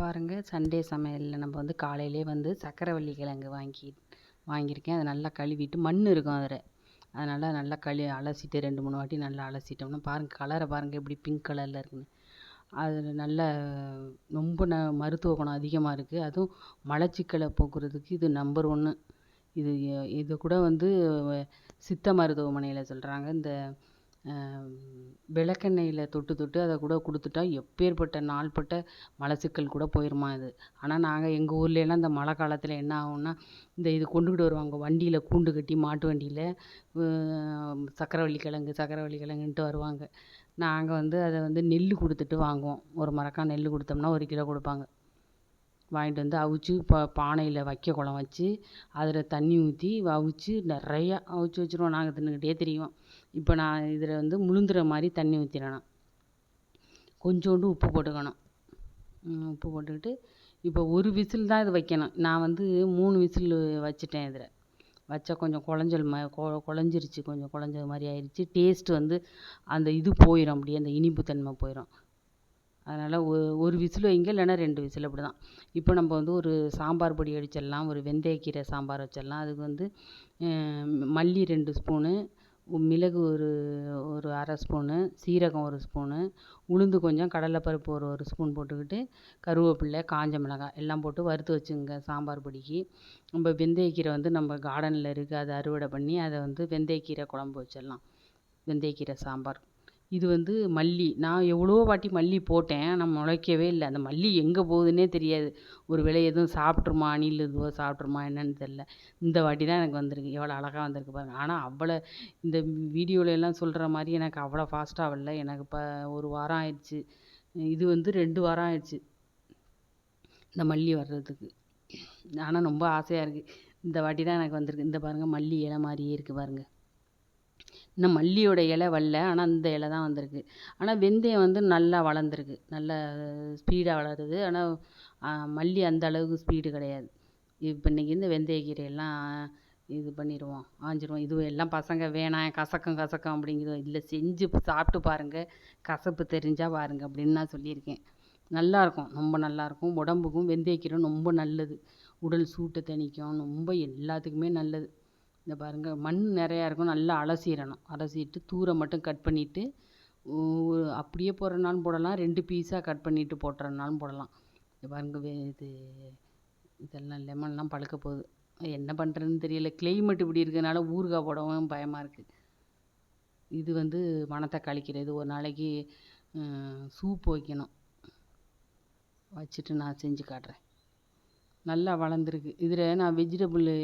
பாருங்கள் சண்டே சமையலில் நம்ம வந்து காலையிலே வந்து சக்கரவள்ளி கிழங்கு வாங்கி வாங்கியிருக்கேன். அதை நல்லா கழுவிட்டு மண் இருக்கும் அதில். அதனால் நல்லா கழு அலசிட்டு ரெண்டு மூணு வாட்டி நல்லா அலசிட்டோம்னா பாருங்கள் கலரை பாருங்கள் எப்படி பிங்க் கலரில் இருக்குன்னு. அதில் நல்ல ரொம்ப ந மருத்துவ குணம் அதிகமாக இருக்குது அதுவும் மலச்சிக்கலை போக்குறதுக்கு இது நம்பர் ஒன்று இது இது கூட வந்து சித்த மருத்துவமனையில் சொல்கிறாங்க இந்த விளக்கெண்ணெயில் தொட்டு தொட்டு அதை கூட கொடுத்துட்டா எப்பேர்பட்ட நாள்பட்ட மலச்சிக்கல் கூட போயிடுமா இது. ஆனால் நாங்கள் எங்கள் ஊர்லலாம் இந்த மழை காலத்தில் என்ன ஆகும்னா இந்த இது கொண்டுக்கிட்டு வருவாங்க வண்டியில் கூண்டு கட்டி மாட்டு வண்டியில் சக்கரவள்ளி கிழங்கு சக்கரவள்ளி கிழங்குன்ட்டு வருவாங்க. நாங்கள் வந்து அதை வந்து நெல் கொடுத்துட்டு வாங்குவோம். ஒரு மரக்கா நெல் கொடுத்தோம்னா ஒரு கிலோ கொடுப்பாங்க. வாங்கிட்டு வந்து அவிச்சு பா பானையில் வைக்க குழம்பு வச்சு அதில் தண்ணி ஊற்றி அவிச்சு நிறையா அவிச்சு வச்சுருவோம். நாங்கள் தின்னுக்கிட்டே திரிவோம். இப்போ நான் இதில் வந்து முழுந்துற மாதிரி தண்ணி ஊற்றிடணும் கொஞ்சோண்டு உப்பு போட்டுக்கணும். உப்பு போட்டுக்கிட்டு இப்போ ஒரு விசில் தான் இது வைக்கணும். நான் வந்து மூணு விசில் வச்சுட்டேன் இதில். வச்சா கொஞ்சம் குழஞ்சல் மா கொ குழஞ்சிருச்சு. கொஞ்சம் குழஞ்சது மாதிரி ஆயிடுச்சு டேஸ்ட் வந்து அந்த இது போயிடும் அப்படியே அந்த இனிப்பு தன்மை போயிடும் அதனால் ஒ ஒரு விசில் வைங்க இல்லைன்னா ரெண்டு விசில் அப்படி தான் இப்போ நம்ம வந்து ஒரு சாம்பார் பொடி அடிச்சிடலாம் ஒரு வெந்தயக்கீரை சாம்பார் வச்சிடலாம். அதுக்கு வந்து மல்லி ரெண்டு ஸ்பூனு மிளகு ஒரு ஒரு அரை ஸ்பூனு சீரகம் ஒரு ஸ்பூனு உளுந்து கொஞ்சம் கடலைப்பருப்பு ஒரு ஒரு ஸ்பூன் போட்டுக்கிட்டு கருவேப்பில்லை காஞ்ச மிளகாய் எல்லாம் போட்டு வறுத்து வச்சுங்க சாம்பார் பொடிக்கு. நம்ம வெந்தயக்கீரை வந்து நம்ம கார்டனில் இருக்குது அதை அறுவடை பண்ணி அதை வந்து வெந்தயக்கீரை குழம்பு வச்சிடலாம். வெந்தயக்கீரை சாம்பார். இது வந்து மல்லி. நான் எவ்வளோ வாட்டி மல்லி போட்டேன் ஆனால் முளைக்கவே இல்லை. அந்த மல்லி எங்கே போகுதுன்னே தெரியாது. ஒரு வேளை எதுவும் சாப்பிட்ருமா அணில் இதுவோ சாப்பிட்ருமா என்னென்னு தெரில இந்த வாட்டி தான் எனக்கு வந்திருக்கு. எவ்வளோ அழகாக வந்திருக்கு பாருங்கள் ஆனால் அவ்வளோ இந்த வீடியோவிலலாம் எல்லாம் சொல்கிற மாதிரி எனக்கு அவ்வளோ ஃபாஸ்ட்டாக வரல. எனக்கு இப்போ ஒரு வாரம் ஆயிடுச்சு. இது வந்து ரெண்டு வாரம் ஆயிடுச்சு இந்த மல்லி வர்றதுக்கு. ஆனால் ரொம்ப ஆசையாக இருக்குது இந்த வாட்டி தான் எனக்கு வந்திருக்கு. இந்த பாருங்கள் மல்லி இலை மாதிரியே இருக்குது பாருங்கள் இன்னும் மல்லியோட இலை வரல. ஆனால் இந்த இலை தான் வந்திருக்கு. ஆனால் வெந்தயம் வந்து நல்லா வளர்ந்துருக்கு. நல்ல ஸ்பீடாக வளருது. ஆனால் மல்லி அந்த அளவுக்கு ஸ்பீடு கிடையாது. இப்போ இன்றைக்கி இந்த வெந்தயக்கீரையெல்லாம் இது பண்ணிடுவோம். ஆஞ்சிடுவோம். இது எல்லாம் பசங்க வேணாம் கசக்கும் கசக்கும் அப்படிங்கிறது இல்லை செஞ்சு சாப்பிட்டு பாருங்கள் கசப்பு தெரிஞ்சால் பாருங்கள் அப்படின்னு நான் சொல்லியிருக்கேன். நல்லாயிருக்கும் ரொம்ப நல்லாயிருக்கும் உடம்புக்கும் வெந்தயக்கீரை ரொம்ப நல்லது. உடல் சூட்டை தணிக்கும். ரொம்ப எல்லாத்துக்குமே நல்லது. இந்த பாருங்கள் மண் நிறையா இருக்கும். நல்லா அலசிடணும். அலசிட்டு தூரை மட்டும் கட் பண்ணிவிட்டு அப்படியே போடுறனாலும் போடலாம். ரெண்டு பீஸாக கட் பண்ணிவிட்டு போட்டுறனாலும் போடலாம். இந்த பாருங்கள் வே இது இதெல்லாம் லெமன்லாம் பழுக்க போகுது. என்ன பண்ணுறதுன்னு தெரியல. கிளைமேட் இப்படி இருக்கிறதுனால ஊறுகாய் போடவும் பயமாக இருக்குது இது வந்து மணத்தக்காளி கீரை இது ஒரு நாளைக்கு சூப் வைக்கணும். வச்சுட்டு நான் செஞ்சு காட்டுறேன். நல்லா வளர்ந்துருக்கு. இதில் நான் வெஜிடபுளு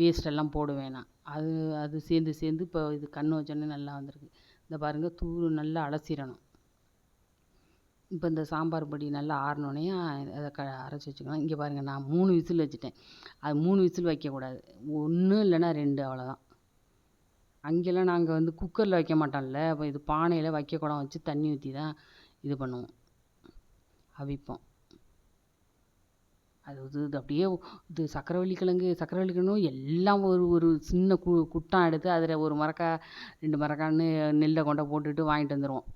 வேஸ்ட்டெல்லாம் போடுவேன் நான். அது அது சேர்ந்து சேர்ந்து இப்போ இது கன்று வச்சோடனே நல்லா வந்திருக்கு. இந்த பாருங்கள் தூள் நல்லா அலசிடணும். இப்போ இந்த சாம்பார் பொடி நல்லா ஆறினோடனே அதை க அரைச்சி வச்சுக்கணும் இங்கே பாருங்கள் நான் மூணு விசில் வச்சுட்டேன். அது மூணு விசில் வைக்கக்கூடாது. ஒன்று இல்லைன்னா ரெண்டு அவ்வளோதான் அங்கெல்லாம் நாங்கள் வந்து குக்கரில் வைக்க மாட்டோம்ல. அப்போ இது பானையில் வைக்க குடம் வச்சு தண்ணி ஊற்றி தான் இது பண்ணுவோம். அவிப்போம். அது இது இது அப்படியே இது சக்கரவள்ளி கிழங்கு சக்கரவள்ளி கிழங்கும் எல்லாம் ஒரு ஒரு சின்ன கு குட்டான் எடுத்து அதில் ஒரு மரக்காய் ரெண்டு மரக்காய்ன்னு நெல்லை கொண்ட போட்டுட்டு வாங்கிட்டு வந்துடுவோம்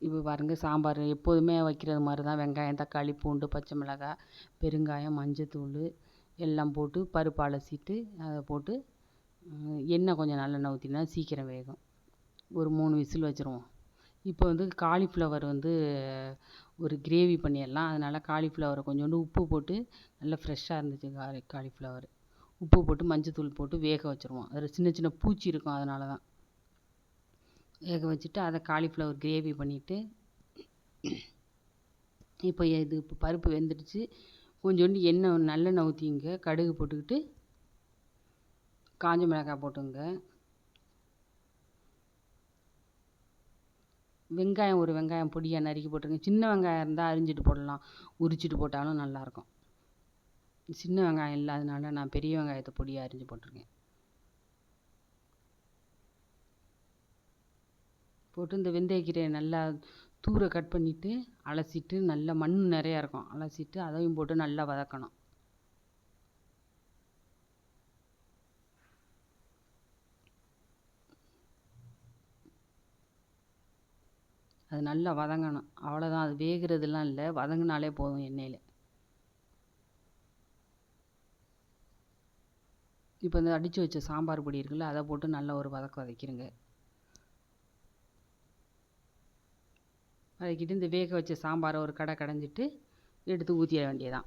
இப்போ பாருங்கள் சாம்பார் எப்போதுமே வைக்கிறது மாதிரி தான் வெங்காயம் தக்காளி பூண்டு பச்சை மிளகாய் பெருங்காயம் மஞ்சத்தூள் எல்லாம் போட்டு பருப்பு அலசிட்டு அதை போட்டு எண்ணெய் கொஞ்சம் நல்லெண்ணெய் ஊற்றினா சீக்கிரம் வேகும். ஒரு மூணு விசில் வச்சுருவோம். இப்போ வந்து காலிஃப்ளவர் வந்து ஒரு கிரேவி பண்ணிடலாம். அதனால் காலிஃப்ளவரை கொஞ்சோண்டு உப்பு போட்டு நல்லா ஃப்ரெஷ்ஷாக இருந்துச்சு காலி காலிஃப்ளவர். உப்பு போட்டு மஞ்சத்தூள் போட்டு வேக வச்சுருவோம். அதில் சின்ன சின்ன பூச்சி இருக்கும் அதனால தான். வேக வச்சுட்டு அதை காலிஃப்ளவர் கிரேவி பண்ணிவிட்டு இப்போ இது இப்போ பருப்பு வெந்துடுச்சு. கொஞ்சோண்டு எண்ணெய் நல்லெண்ணெய் ஊற்றிங்க கடுகு போட்டுக்கிட்டு காஞ்ச மிளகாய் போட்டுங்க. வெங்காயம் ஒரு வெங்காயம் பொடியாக நறுக்கி போட்டுருங்க. சின்ன வெங்காயம் இருந்தால் அரிஞ்சிட்டு போடலாம். உரிச்சிட்டு போட்டாலும் நல்லாயிருக்கும். சின்ன வெங்காயம் இல்லாதனால நான் பெரிய வெங்காயத்தை பொடியாக அரிஞ்சு போட்டிருக்கேன். போட்டு இந்த வெந்தயக்கீரையை நல்லா தூர கட் பண்ணிவிட்டு அலசிட்டு நல்லா மண் நிறையா இருக்கும். அலசிட்டு அதையும் போட்டு நல்லா வதக்கணும். அது நல்லா வதங்கணும். அவ்வளோதான் அது வேகிறதுலாம் இல்லை. வதங்கினாலே போதும் எண்ணெயில். இப்போ இந்த அடித்து வச்ச சாம்பார் பொடி இருக்குல்ல அதை போட்டு நல்லா ஒரு வதக்க வதக்கிடுங்க வதக்கிட்டு இந்த வேக வச்ச சாம்பாரை ஒரு கடை கடைஞ்சிட்டு எடுத்து ஊற்றிட வேண்டியதான்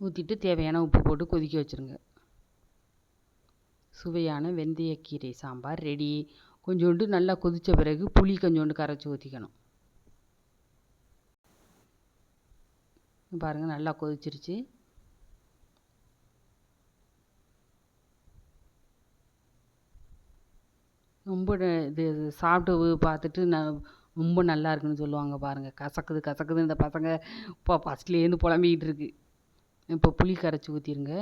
ஊற்றிட்டு தேவையான உப்பு போட்டு கொதிக்க வச்சுருங்க. சுவையான வெந்தயக்கீரை சாம்பார் ரெடி. கொஞ்சோண்டு நல்லா கொதித்த பிறகு புளி கொஞ்சோண்டு கரைச்சி ஊற்றிக்கணும் பாருங்கள் நல்லா கொதிச்சிருச்சு. ரொம்ப இது சாப்பிட்டு பார்த்துட்டு நான் ரொம்ப நல்லா இருக்குன்னு சொல்லுவாங்க பாருங்கள் கசக்குது கசக்குது இந்த பசங்க இப்போ ஃபஸ்ட்லேருந்து புலம்பிக்கிட்டு இருக்கு. இப்போ புளி கரைச்சி ஊற்றிருங்க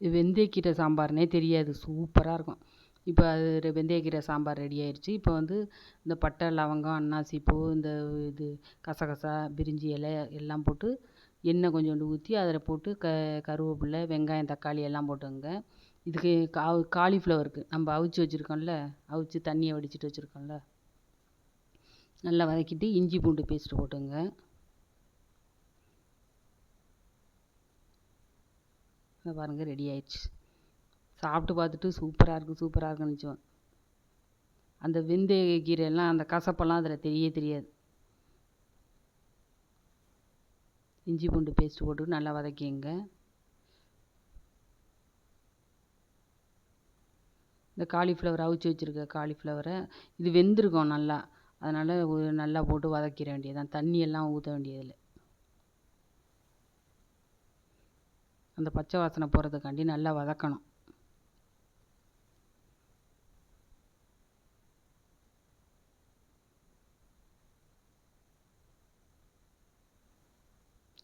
வெந்தயக்கீரை சாம்பார்னே தெரியாது. சூப்பராக இருக்கும். இப்போ அது வெந்தயக்கீரை சாம்பார் ரெடி ஆயிடுச்சு இப்போ வந்து இந்த பட்டை லவங்கம் அன்னாசி பூ இந்த இது கசகசா பிரிஞ்சி இலை எல்லாம் போட்டு எண்ணெய் கொஞ்சோண்டு ஊற்றி அதில் போட்டு க கருவேப்பில்லை வெங்காயம் தக்காளி எல்லாம் போட்டுங்க இதுக்கு கா காலிஃப்ளவருக்கு நம்ம அவிச்சு வச்சுருக்கோம்ல? அவிச்சு தண்ணியை வடிச்சிட்டு வச்சுருக்கோம்ல? நல்லா வதக்கிட்டு இஞ்சி பூண்டு பேஸ்ட்டு போட்டுங்க இதை பாருங்கள் ரெடி ஆயிடுச்சு. சாப்பிட்டு பார்த்துட்டு சூப்பராக இருக்குது சூப்பராக இருக்குன்னு அந்த வெந்தய கீரையெல்லாம் அந்த கசப்பெல்லாம் அதில் தெரிய தெரியாது. இஞ்சி பூண்டு பேஸ்ட் போட்டு நல்லா வதக்கிங்க. இந்த காலிஃப்ளவர் அவிச்சு வச்சுருக்க காலிஃப்ளவரை இது வெந்திருக்கும் நல்லா. அதனால் நல்லா போட்டு வதக்கிட வேண்டியதுதான். தண்ணியெல்லாம் ஊற்ற வேண்டியதில்லை. அந்த பச்சை வாசனை போகிறதுக்காண்டி நல்லா வதக்கணும்.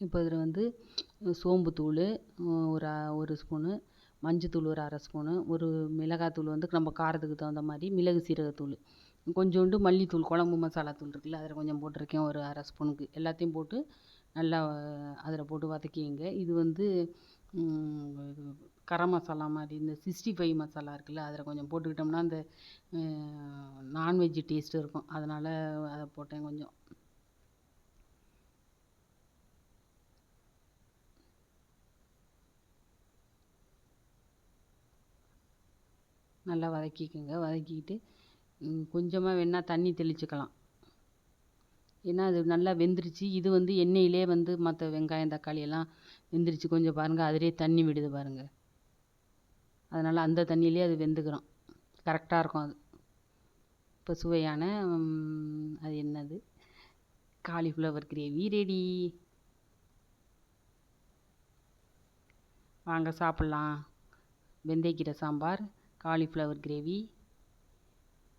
இப்போ இதில் வந்து சோம்புத்தூள் ஒரு ஒரு ஸ்பூனு மஞ்சத்தூள் ஒரு அரை ஸ்பூனு ஒரு மிளகாத்தூள் வந்து நம்ம காரத்துக்கு தகுந்த மாதிரி மிளகு சீரகத்தூள் கொஞ்சோண்டு மல்லித்தூள் குழம்பு மசாலா தூள் இருக்குல்ல அதில் கொஞ்சம் போட்டிருக்கேன் ஒரு அரை ஸ்பூனுக்கு. எல்லாத்தையும் போட்டு நல்லா அதில் போட்டு வதக்கிங்க. இது வந்து கரம் மசாலா மாதிரி இந்த சிக்ஸ்டி ஃபைவ் மசாலா இருக்குல்ல அதில் கொஞ்சம் போட்டுக்கிட்டோம்னா அந்த நான்வெஜ்ஜு டேஸ்ட்டு இருக்கும். அதனால் அதை போட்டேன் கொஞ்சம். நல்லா வதக்கிக்கோங்க. வதக்கிக்கிட்டு கொஞ்சமாக வேணால் தண்ணி தெளிச்சுக்கலாம். ஏன்னா அது நல்லா வெந்துருச்சு. இது வந்து எண்ணெயிலே வந்து மற்ற வெங்காயம் தக்காளி எல்லாம் வெந்துருச்சு. கொஞ்சம் பாருங்கள் அதிலே தண்ணி விடுது பாருங்கள் அதனால் அந்த தண்ணியிலே அது வெந்துக்கிறோம். கரெக்டாக இருக்கும் அது. இப்போ சுவையான அது என்னது? Cauliflower gravy ready. வாங்க சாப்பிட்லாம். வெந்தயக்கீரை சாம்பார் காலிஃப்ளவர் கிரேவி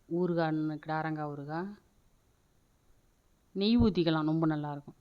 ஊறுகாய் கிடாரங்காய் ஊறுகாய். நெய் ஊற்றிக்கலாம் ரொம்ப நல்லாயிருக்கும்